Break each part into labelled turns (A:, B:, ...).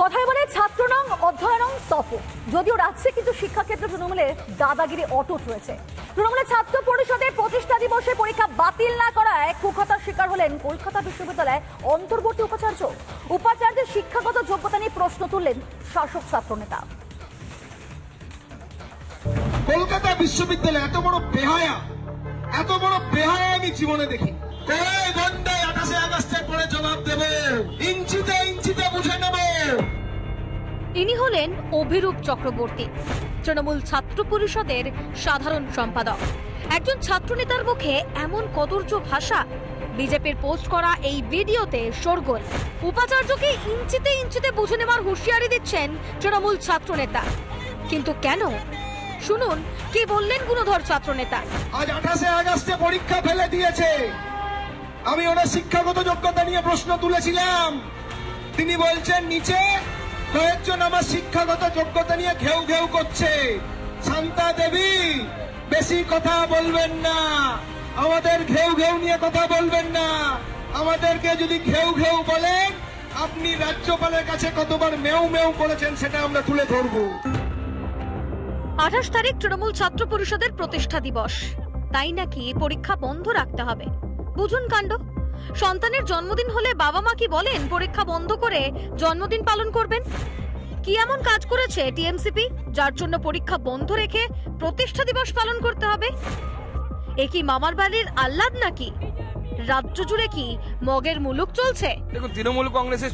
A: কথায় বলে ছাত্রনং অধ্যয়নং তপ। যদিও রাজ্যে কিন্তু শিক্ষাক্ষেত্রে তৃণমূলে দাদাগিরি অটুট রয়েছে। তৃণমূলের ছাত্র পরিষদের প্রতিষ্ঠা দিবসে পরীক্ষা বাতিল না করায় কুখ্যাতার শিকার হলেন কলকাতা বিশ্ববিদ্যালয়ের অন্তর্বর্তী উপাচার্য। উপাচার্যের শিক্ষাগত যোগ্যতা নিয়ে প্রশ্ন তুললেন শাসক ছাত্র নেতা।
B: কলকাতা বিশ্ববিদ্যালয় এত বড় বেহায়া, এত বড় বেহায়া আমি জীবনে দেখি। ঘন্টায়
C: হলেন অভিরূপ চক্রবর্তী, তৃণমূল ছাত্র পরিষদের সাধারণ সম্পাদক। একজন ছাত্রনেতার মুখে এমন কদর্য ভাষা, বিজেপির পোস্ট করা এই ভিডিওতে শোরগোল। উপাচার্যকে ইঞ্চিতে ইঞ্চিতে বুঝে নেওয়ার হুঁশিয়ারি দিচ্ছেন তৃণমূল ছাত্রনেতা। কিন্তু কেন? শুনুন, কি বললেন গুণধর ছাত্রনেতা?
B: আজ আঠাশে আগস্টে পরীক্ষা ফেলে দিয়েছে। আমি ওনার শিক্ষাগত যোগ্যতা নিয়ে প্রশ্ন তুলেছিলাম। তিনি বলছেন, নিচে কয়েকজন আমার শিক্ষাগত যোগ্যতা নিয়ে ঘেউ ঘেউ করছে। শান্তা দেবী, বেশি কথা বলবেন না। আমাদের ঘেউ ঘেউ নিয়ে কথা বলবেন না। আমাদেরকে যদি ঘেউ ঘেউ বলেন, আপনি রাজ্যপালের কাছে কতবার মেউ মেউ করেছেন সেটা আমরা তুলে ধরবো।
C: আঠাশ তারিখ তৃণমূল ছাত্র পরিষদের প্রতিষ্ঠা দিবস। তাই নাকি পরীক্ষা বন্ধ রাখতে হবে। বুঝুন কাণ্ড। সন্তানের জন্মদিন হলে বাবা মা কি বলেন? পরীক্ষা বন্ধ করে জন্মদিন পালন করবেন? কি এমন কাজ করেছে টিএমসিপি, যার জন্য পরীক্ষা বন্ধ রেখে প্রতিষ্ঠা দিবস পালন করতে হবে? এ কি মামার বাড়ির আহ্লাদ নাকি? রাজ্য জুড়ে কি মগের মুলুক চলছে?
D: দেখুন, তৃণমূল কংগ্রেসের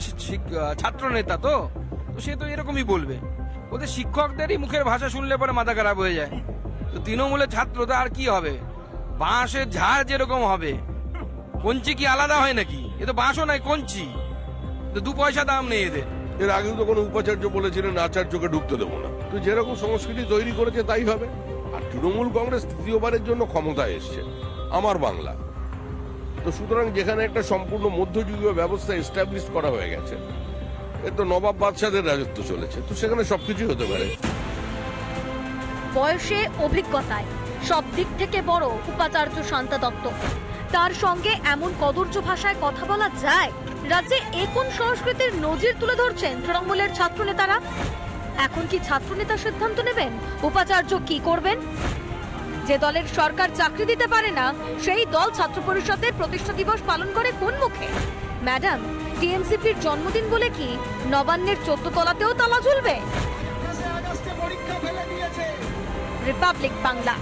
D: ছাত্র নেতা তো সে তো এরকমই বলবে। ওদের শিক্ষকদেরই মুখের ভাষা শুনলে পরে মাথা খারাপ হয়ে যায়। তো তৃণমূলের ছাত্র তো আর কি হবে? বাঁশের ঝাড় যেরকম হবে কঞ্চি কি আলাদা হয় নাকি? এ তো বাঁশও নাই কঞ্চি। তো দু পয়সা দাম নেই এদের।
E: এর আগেও তো কোনো উপাচার্য বলেছিলেন আচার্যকে ঢুকতে দেবো না। তো যেরকম সংস্কৃতি তৈরি করেছে তাই হবে। আর তৃণমূল কংগ্রেস তৃতীয়বারের জন্য ক্ষমতায় এসছে আমার বাংলা। তো সুতরাং যেখানে একটা সম্পূর্ণ মধ্যযুগীয় ব্যবস্থা এস্টাবলিশ করা হয়ে গেছে এ তো নবাব বাদশাদের রাজত্ব চলেছে তো সেখানে সবকিছুই হতে পারে।
C: বয়সে অভিজ্ঞতায় সব দিক থেকে বড় উপাচার্য শান্তা দত্ত। তার সঙ্গে এমন কদর্য ভাষায় কথা বলা যায়, রাজ্যে কোন সংস্কৃতির নজির তুলে ধরছেন তৃণমূলের ছাত্রনেতারা। এখন কি ছাত্রনেতা সিদ্ধান্ত নেবেন? উপাচার্য কি করবেন? যে দলের সরকার চাকরি দিতে পারে না, সেই দল ছাত্র পরিষদের প্রতিষ্ঠা দিবস পালন করে কোন মুখে? ম্যাডাম, টিএমসিপির জন্মদিন বলে কি নবান্নের চোদ্দ তলাতেও তালা ঝুলবে? রিপাবলিক বাংলা।